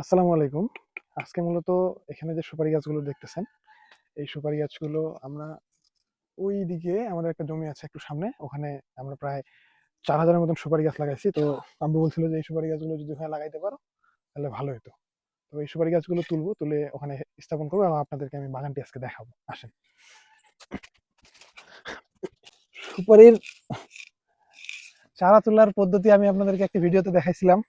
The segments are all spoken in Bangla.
আসসালামু আলাইকুম। আজকে মূলত এখানে যে সুপারি গাছগুলো দেখতেছেন, এই সুপারি গাছগুলো আমরা ওই দিকে আমাদের একটা জমি আছে একটু সামনে, ওখানে আমরা প্রায় চার হাজারের মতন সুপারি গাছ লাগাইছি। তো আব্বু বলছিল যে এই সুপারি গাছগুলো যদি ওখানে লাগাইতে পারো, তাহলে ভালো হতো তো এই সুপারি গাছগুলো তুলবো, তুলে ওখানে স্থাপন করব এবং আপনাদেরকে আমি বাগানটি আজকে দেখাবো। আসেন। সুপারির চারা তোলার পদ্ধতি আমি আপনাদেরকে একটা ভিডিওতে দেখাইছিলাম।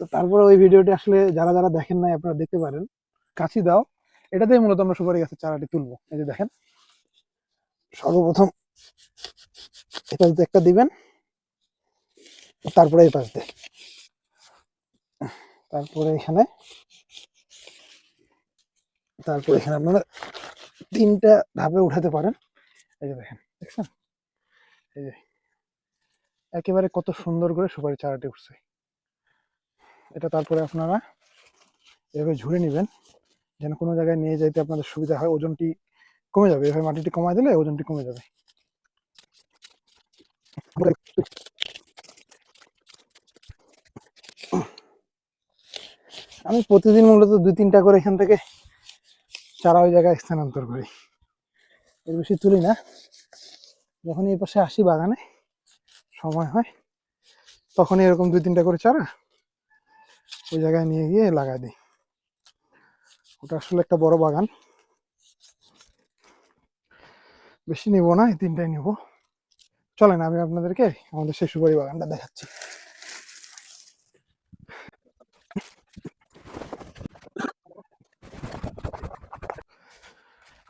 তো তারপরে ওই ভিডিওটি আসলে যারা যারা দেখেন নাই আপনারা দেখতে পারেন। কাছি দাও। এটাতেই মূলত আমরা সুপারি গাছের চারাটি তুলবো। এই যে দেখেন। সর্বপ্রথম এটাতে একটা দিবেন। তারপরে এই পাশে তারপরে এখানে তারপরে এখানে আপনারা তিনটা ধাপে উঠাতে পারেন। এই যে দেখেন, দেখছেন? এই যে একেবারে কত সুন্দর করে সুপারি চারাটি উঠছে। এটা তারপরে আপনারা এভাবে ঝুড়ে নেবেন, যেন কোনো জায়গায় নিয়ে যাইতে আপনাদের সুবিধা হয়, ওজনটি কমে যাবে। এভাবে মাটিটি কমায় দিলে ওজনটি কমে যাবে। আমি প্রতিদিন মূলত দুই তিনটা করে এখান থেকে চারা ওই জায়গায় স্থানান্তর করি। এর বেশি তুলি না। যখন এই পাশে আসি বাগানে, সময় হয় তখন এরকম দুই তিনটা করে চারা ওই জায়গায় নিয়ে গিয়ে লাগাই দিই। ওটা আসলে একটা বড় বাগান। বেশি নিব না, এই তিনটাই নিব। চলেন, আমি আপনাদেরকে আমাদের সেই সুপারি বাগানটা দেখাচ্ছি।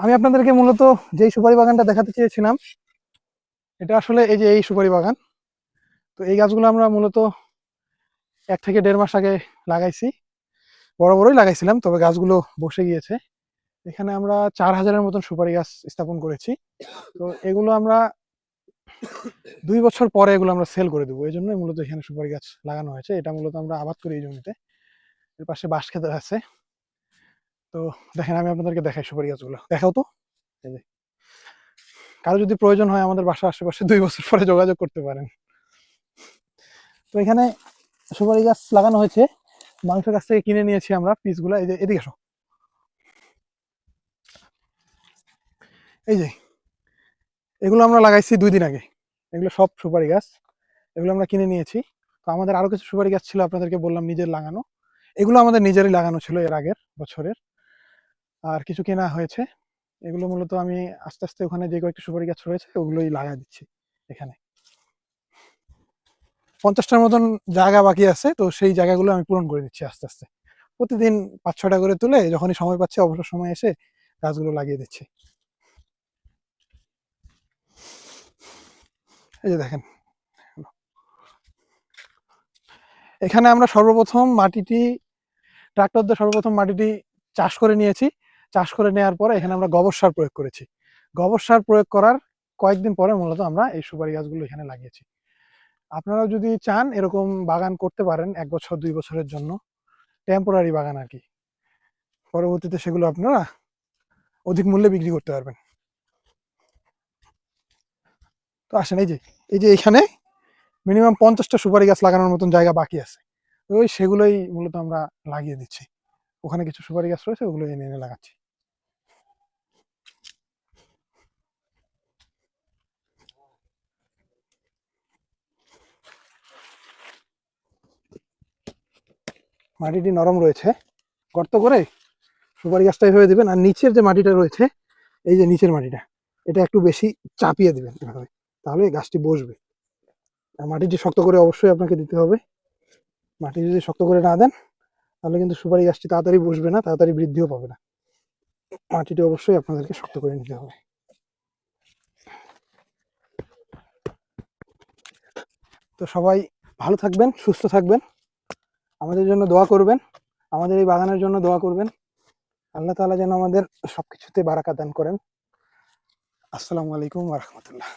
আমি আপনাদেরকে মূলত যেই সুপারি বাগানটা দেখাতে চেয়েছিলাম, এটা আসলে এই যে এই সুপারি বাগান, তো এই গাছগুলো আমরা মূলত এক থেকে দেড় মাস আগে লাগাইছি। বড় বড়ই লাগাইছিলাম, তবে গাছগুলো বসে গিয়েছে। এখানে আমরা চার হাজারের মতন সুপারি গাছ স্থাপন করেছি। তো এগুলো আমরা দুই বছর পরে এগুলো আমরা সেল করে দেবো। এই জন্যই মূলত এখানে সুপারি গাছ লাগানো হয়েছে। এটা মূলত আমরা আবাদ করি এই জমিতে। এর পাশে বাঁশ খেতে আছে। তো দেখেন, আমি আপনাদেরকে দেখাই সুপারি গাছগুলো। দেখাও তো। এই যে। কারও যদি প্রয়োজন হয় আমাদের বাসার আশেপাশে দুই বছর পরে যোগাযোগ করতে পারেন। তো এখানে সুপারি গাছ লাগানো হয়েছে। মাংসের কাছ থেকে কিনে নিয়েছি আমরা পিসগুলো। এই যে, এদিকে আসো। এই যে, এগুলো আমরা লাগাইছি দুই দিন আগে। এগুলো সব সুপারি গাছ। এগুলো আমরা কিনে নিয়েছি। তো আমাদের আরও কিছু সুপারি গাছ ছিল, আপনাদেরকে বললাম নিজের লাগানো। এগুলো আমাদের নিজেরই লাগানো ছিল এর আগের বছরের। আর কিছু কেনা হয়েছে। এগুলো মূলত আমি আস্তে আস্তে ওখানে যে কয়েকটি সুপারি গাছ রয়েছে, ওগুলোই লাগা দিচ্ছি এখানে। পঞ্চাশটার মতন জায়গা বাকি আছে, তো সেই জায়গাগুলো আমি পূরণ করে দিচ্ছি আস্তে আস্তে। প্রতিদিন পাঁচ ছটা করে তুলে যখনই সময় পাচ্ছে, অবসর সময় এসে গাছগুলো লাগিয়ে দিচ্ছি। এই যে দেখেন। এখানে আমরা সর্বপ্রথম মাটিটি, ট্রাক্টর দিয়ে সর্বপ্রথম মাটিটি চাষ করে নিয়েছি। চাষ করে নেওয়ার পরে এখানে আমরা গোবর সার প্রয়োগ করেছি। গোবর সার প্রয়োগ করার কয়েকদিন পরে মূলত আমরা এই সুপারি গাছগুলো এখানে লাগিয়েছি। আপনারাও যদি চান এরকম বাগান করতে পারেন এক বছর, দুই বছরের জন্য। টেম্পোরারি বাগান আর কি। পরবর্তীতে সেগুলো আপনারা অধিক মূল্যে বিক্রি করতে পারবেন। তো আসেন, এই যে এই যে এখানে মিনিমাম পঞ্চাশটা সুপারি গাছ লাগানোর মতন জায়গা বাকি আছে। ওই সেগুলোই মূলত আমরা লাগিয়ে দিচ্ছি। ওখানে কিছু সুপারি গাছ রয়েছে, ওগুলো এনে এনে লাগাচ্ছি। মাটিটি নরম রয়েছে। গর্ত করে সুপারি গাছটা এভাবে দেবেন, আর নিচের যে মাটিটা রয়েছে, এই যে নিচের মাটিটা, এটা একটু বেশি চাপিয়ে দেবেন এভাবে, তাহলে গাছটি বসবে। আর মাটিটি শক্ত করে অবশ্যই আপনাকে দিতে হবে। মাটি যদি শক্ত করে না দেন, তাহলে কিন্তু সুপারি গাছটি তাড়াতাড়ি বসবে না, তাড়াতাড়ি বৃদ্ধিও পাবে না। মাটিটি অবশ্যই আপনাদেরকে শক্ত করে নিতে হবে। তো সবাই ভালো থাকবেন, সুস্থ থাকবেন। আমাদের জন্য দোয়া করবেন, আমাদের এই বাগানের জন্য দোয়া করবেন। আল্লাহ তালা যেন আমাদের সবকিছুতে বারাকা দান করেন। আসসালামু আলাইকুম রহমতুল্লাহ।